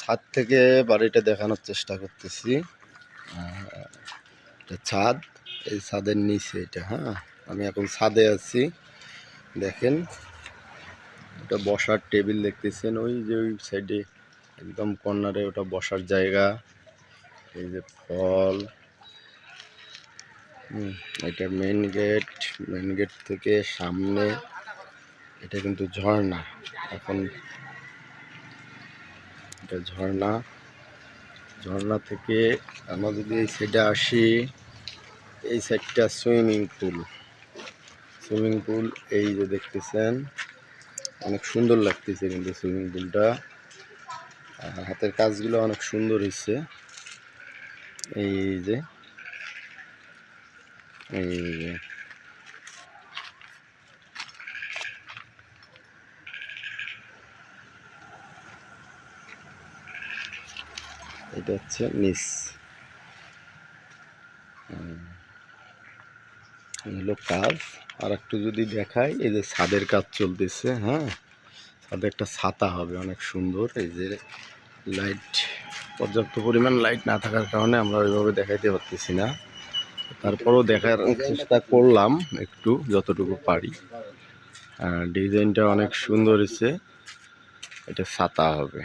ছাদ থেকে বাড়িটা দেখানোর চেষ্টা করতেছি। ছাদ, এই ছাদের নিচে এটা হ্যাঁ? আমি এখন ছাদে আছি। দেখেন, এটা বসার টেবিল দেখতেছেন? ওই যে ওই সাইডে, একদম কর্নারে ওটা বসার জায়গা। এই যে ফল। এটা মেন গেট মেন গেট থেকে সামনে। এটা কিন্তু ঝর্ণা। এখন এটা ঝর্ণা। ঝর্ণা থেকে আমরা যদি এই সাইডে আসি, এই সাইডটা সুইমিং পুল সুইমিং পুল এই যে দেখতেছেন, অনেক সুন্দর লাগতেছে কিন্তু সুইমিং পুলটা হাতের কাজগুলো অনেক সুন্দর হয়েছে এই যে এই যে। এটা হচ্ছে নিস। হলো কাজ। আর একটু যদি দেখাই, এই যে ছাদের কাজ চলতেছে হ্যাঁ? ছাদে একটা ছাতা হবে, অনেক সুন্দর। এই যে লাইট, পর্যাপ্ত পরিমাণ লাইট না থাকার কারণে আমরা ওইভাবে দেখাইতে পারতেছি না। তারপরও দেখার চেষ্টা করলাম একটু, যতটুকু পারি। ডিজাইনটা অনেক সুন্দর হয়েছে। এটা ছাতা হবে।